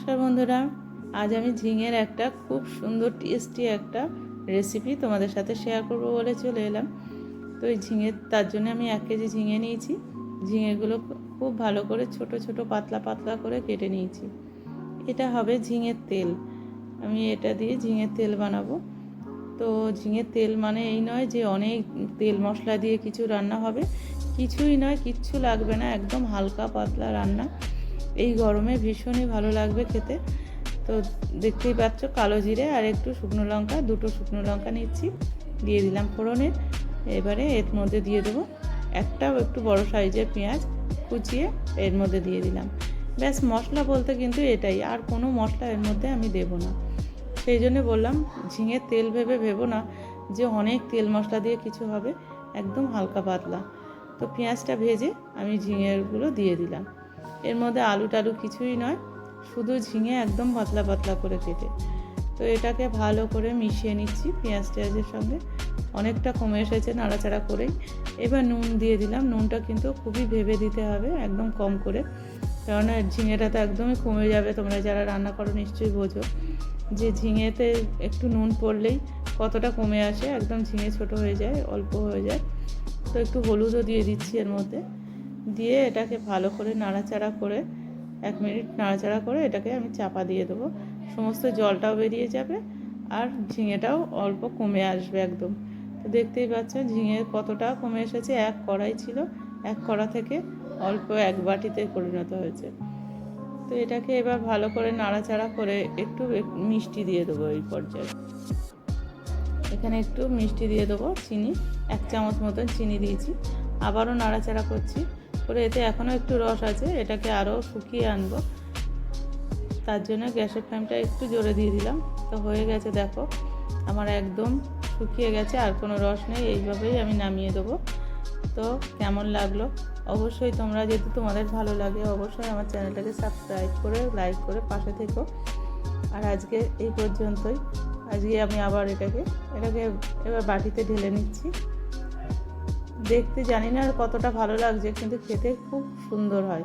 নমস্কার বন্ধুরা, আজ আমি ঝিঙের একটা খুব সুন্দর টেস্টি একটা রেসিপি তোমাদের সাথে শেয়ার করব বলে চলে এলাম। তো এই ঝিঙের, তার জন্য আমি এক কেজি ঝিঙে নিয়েছি। ঝিঙেগুলো খুব ভালো করে ছোট ছোট পাতলা পাতলা করে কেটে নিয়েছি। এটা হবে ঝিঙের তেল। আমি এটা দিয়ে ঝিঙের তেল বানাবো। তো ঝিঙের তেল মানে এই নয় যে অনেক তেল মশলা দিয়ে কিছু রান্না হবে। কিছুই নয়, কিচ্ছু লাগবে না, একদম হালকা পাতলা রান্না। এই গরমে ভীষণই ভালো লাগবে খেতে। তো দেখতেই পাচ্ছ কালো জিরে আর একটু শুকনো লঙ্কা, দুটো শুকনো লঙ্কা নিচ্ছি। দিয়ে দিলাম ফোড়নে। এবারে এর মধ্যে দিয়ে দেবো একটা একটু বড় সাইজের পেঁয়াজ কুচিয়ে এর মধ্যে দিয়ে দিলাম। ব্যাস, মশলা বলতে কিন্তু এটাই, আর কোনো মশলা এর মধ্যে আমি দেবো না। সেই জন্য বললাম ঝিঙের তেল ভেবে ভেবো না যে অনেক তেল মশলা দিয়ে কিছু হবে, একদম হালকা পাতলা। তো পেঁয়াজটা ভেজে আমি ঝিঙেরগুলো দিয়ে দিলাম। এর মধ্যে আলু টালু কিছুই নয়, শুধু ঝিঙে একদম পাতলা পাতলা করে কেটে। তো এটাকে ভালো করে মিশিয়ে নিচ্ছি পেঁয়াজ টেয়াজের সঙ্গে। অনেকটা কমে এসেছে, নাড়াচাড়া করেই। এবার নুন দিয়ে দিলাম। নুনটা কিন্তু খুবই ভেবে দিতে হবে, একদম কম করে। কেননা ঝিঙেটা তো একদমই কমে যাবে, তোমরা যারা রান্না করো নিশ্চয়ই বোঝো। যে ঝিঙেতে একটু নুন পড়লেই কতটা কমে আসে, একদম ঝিঙে ছোট হয়ে যায়, অল্প হয়ে যায়। তো একটু হলুদও দিয়ে দিচ্ছি এর মধ্যে। দিয়ে এটাকে ভালো করে নাড়াচাড়া করে, এক মিনিট নাড়াচাড়া করে এটাকে আমি চাপা দিয়ে দেবো। সমস্ত জলটাও বেরিয়ে যাবে আর ঝিঙেটাও অল্প কমে আসবে একদম। তো দেখতেই পাচ্ছ ঝিঙে কতটা কমে এসেছে, এক কড়াই ছিল, এক কড়া থেকে অল্প এক বাটিতে পরিণত হয়েছে। তো এটাকে এবার ভালো করে নাড়াচাড়া করে একটু মিষ্টি দিয়ে দেবো এই পর্যায়ে। এখানে একটু মিষ্টি দিয়ে দেবো, চিনি, এক চামচ মতন চিনি দিয়েছি। আবারও নাড়াচাড়া করছি। করে এতে এখনও একটু রস আছে, এটাকে আরও শুকিয়ে আনব। তার জন্য গ্যাসের ফ্লেমটা একটু জোরে দিয়ে দিলাম। তো হয়ে গেছে, দেখো, আমার একদম শুকিয়ে গেছে, আর কোনো রস নেই, এইভাবেই আমি নামিয়ে দেবো। তো কেমন লাগল? অবশ্যই তোমরা যদি তোমাদের ভালো লাগে, অবশ্যই আমার চ্যানেলটাকে সাবস্ক্রাইব করে, লাইক করে পাশে থেকো। আর আজকে এই পর্যন্তই। আজকে আমি আবার এটাকে এটাকে এবার বাটিতে ঢেলে নিচ্ছি। দেখতে জানি না আর কতটা ভালো লাগছে, কিন্তু খেতে খুব সুন্দর হয়।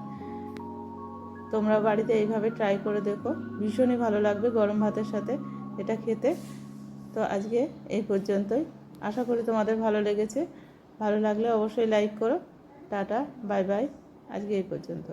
তোমরা বাড়িতে এইভাবে ট্রাই করে দেখো, ভীষণই ভালো লাগবে গরম ভাতের সাথে এটা খেতে। তো আজকে এই পর্যন্তই। আশা করি তোমাদের ভালো লেগেছে। ভালো লাগলে অবশ্যই লাইক করো। টাটা বাই বাই আজকে এই পর্যন্ত।